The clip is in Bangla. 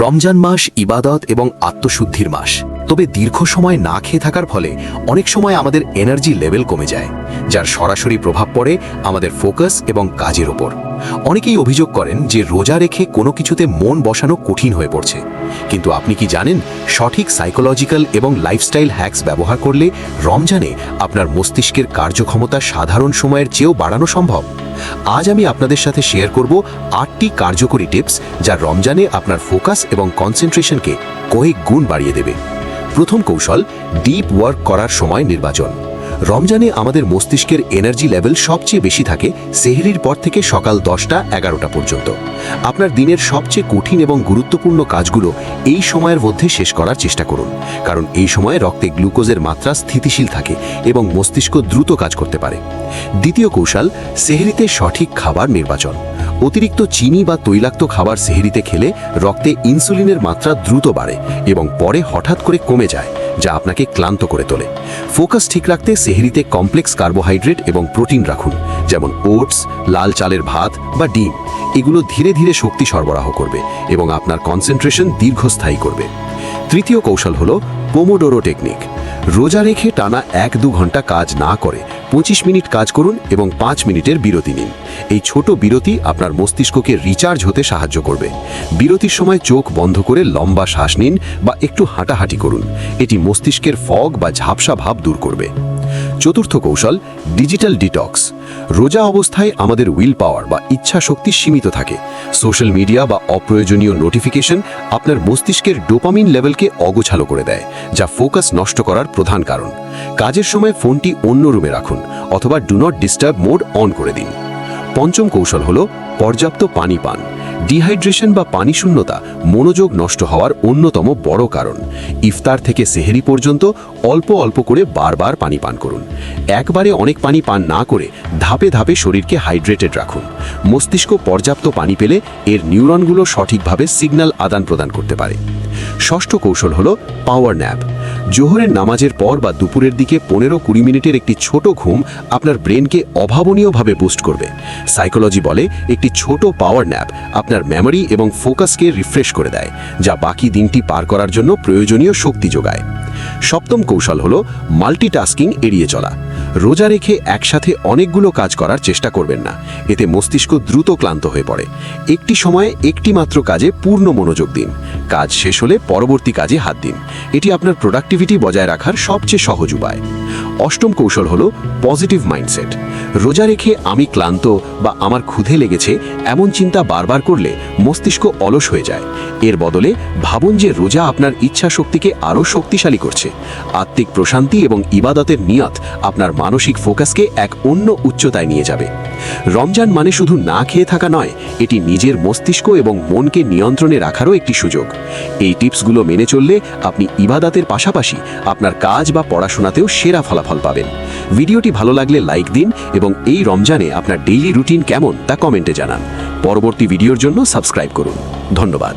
রমজান মাস ইবাদত এবং আত্মশুদ্ধির মাস। তবে দীর্ঘ সময় না খেয়ে থাকার ফলে অনেক সময় আমাদের এনার্জি লেভেল কমে যায়, যার সরাসরি প্রভাব পড়ে আমাদের ফোকাস এবং কাজের ওপর। অনেকেই অভিযোগ করেন যে রোজা রেখে কোনো কিছুতে মন বসানো কঠিন হয়ে পড়ছে। কিন্তু আপনি কি জানেন সঠিক সাইকোলজিক্যাল এবং লাইফস্টাইল হ্যাক্স ব্যবহার করলে রমজানে আপনার মস্তিষ্কের কার্যক্ষমতা সাধারণ সময়ের চেয়েও বাড়ানো সম্ভব? আজ আমি আপনাদের সাথে শেয়ার করব আটটি কার্যকরী টিপস যা রমজানে আপনার ফোকাস এবং কনসেন্ট্রেশনকে কয়েক গুণ বাড়িয়ে দেবে। প্রথম কৌশল ডিপ ওয়ার্ক করার সময় নির্বাচন। রমজানে আমাদের মস্তিষ্কের এনার্জি লেভেল সবচেয়ে বেশি থাকে সেহরির পর থেকে সকাল দশটা, এগারোটা পর্যন্ত। আপনার দিনের সবচেয়ে কঠিন এবং গুরুত্বপূর্ণ কাজগুলো এই সময়ের মধ্যে শেষ করার চেষ্টা করুন। কারণ এই সময়ে রক্তে গ্লুকোজের মাত্রা স্থিতিশীল থাকে এবং মস্তিষ্ক দ্রুত কাজ করতে পারে। দ্বিতীয় কৌশল, সেহরিতে সঠিক খাবার নির্বাচন। অতিরিক্ত চিনি বা তৈলাক্ত খাবার সেহরিতে খেলে রক্তে ইনসুলিনের মাত্রা দ্রুত বাড়ে এবং পরে হঠাৎ করে কমে যায়। যা আপনাকে ক্লান্ত করে তোলে। ফোকাস ঠিক রাখতে সেহরিতে কমপ্লেক্স কার্বোহাইড্রেট এবং প্রোটিন রাখুন, যেমন ওটস, লাল চালের ভাত বা ডিম। এগুলো ধীরে ধীরে শক্তি সরবরাহ করবে এবং আপনার কনসেন্ট্রেশন দীর্ঘস্থায়ী করবে। তৃতীয় কৌশল হলো পোমোডোরো টেকনিক। রোজা রেখে টানা এক দু ঘণ্টা কাজ না করে পঁচিশ মিনিট কাজ করুন এবং পাঁচ মিনিটের বিরতি নিন। এই ছোট বিরতি আপনার মস্তিষ্ককে রিচার্জ হতে সাহায্য করবে। বিরতির সময় চোখ বন্ধ করে লম্বা শ্বাস নিন বা একটু হাঁটাহাঁটি করুন। এটি মস্তিষ্কের ফগ বা ঝাপসা ভাব দূর করবে। চতুর্থ কৌশল ডিজিটাল ডিটক্স রোজা অবস্থায় আমাদের উইল পাওয়ার বা ইচ্ছা শক্তি সীমিত থাকে। সোশ্যাল মিডিয়া বা অপ্রয়োজনীয় নোটিফিকেশন আপনার মস্তিষ্কের ডোপামিন লেভেলকে অগোছালো করে দেয়, যা ফোকাস নষ্ট করার প্রধান কারণ। কাজের সময় ফোনটি অন্য রুমে রাখুন অথবা do not disturb mode on করে দিন। পঞ্চম কৌশল হল পর্যাপ্ত পানি পান। ডিহাইড্রেশন বা পানি শূন্যতা মনোযোগ নষ্ট হওয়ার অন্যতম বড় কারণ। ইফতার থেকে সেহেরি পর্যন্ত অল্প অল্প করে বারবার পানি পান করুন। একবারে অনেক পানি পান না করে ধাপে ধাপে শরীরকে হাইড্রেটেড রাখুন। মস্তিষ্ক পর্যাপ্ত পানি পেলে এর নিউরনগুলো সঠিকভাবে সিগন্যাল আদান প্রদান করতে পারে। ষষ্ঠ কৌশল হল পাওয়ার ন্যাপ জোহরের নামাজের পর বা দুপুরের দিকে পনেরো কুড়ি মিনিটের একটি ছোট ঘুম আপনার ব্রেনকে অভাবনীয়ভাবে বুস্ট করবে। সাইকোলজি বলে একটি ছোট পাওয়ার ন্যাপ আপনার মেমরি এবং ফোকাসকে রিফ্রেশ করে দেয়, যা বাকি দিনটি পার করার জন্য প্রয়োজনীয় শক্তি যোগায়। সপ্তম কৌশল হল মাল্টিটাস্কিং এড়িয়ে চলা। রোজা রেখে একসাথে অনেকগুলো কাজ করার চেষ্টা করবেন না। এতে মস্তিষ্ক দ্রুত ক্লান্ত হয়ে পড়ে। একটি সময়ে একটি মাত্র কাজে পূর্ণ মনোযোগ দিন। কাজ শেষ হলে পরবর্তী কাজে হাত দিন। এটি আপনার প্রোডাক্টিভিটি বজায় রাখার সবচেয়ে সহজ উপায়। অষ্টম কৌশল হলো পজিটিভ মাইন্ডসেট রোজা রেখে আমি ক্লান্ত বা আমার ক্ষুধে লেগেছে এমন চিন্তা বারবার করলে মস্তিষ্ক অলস হয়ে যায়। এর বদলে ভাবুন যে রোজা আপনার ইচ্ছা শক্তিকে আরও শক্তিশালী করছে। আত্মিক প্রশান্তি এবং ইবাদতের নিয়ত আপনার মানসিক ফোকাসকে এক অন্য উচ্চতায় নিয়ে যাবে। রমজান মানে শুধু না খেয়ে থাকা নয়, এটি নিজের মস্তিষ্ক এবং মনকে নিয়ন্ত্রণে রাখারও একটি সুযোগ। এই টিপসগুলো মেনে চললে আপনি ইবাদাতের পাশাপাশি আপনার কাজ বা পড়াশোনাতেও সেরা ফলাফল পাবেন। ভিডিওটি ভালো লাগলে লাইক দিন এবং এই রমজানে আপনার ডেইলি রুটিন কেমন তা কমেন্টে জানান। পরবর্তী ভিডিওর জন্য সাবস্ক্রাইব করুন। ধন্যবাদ।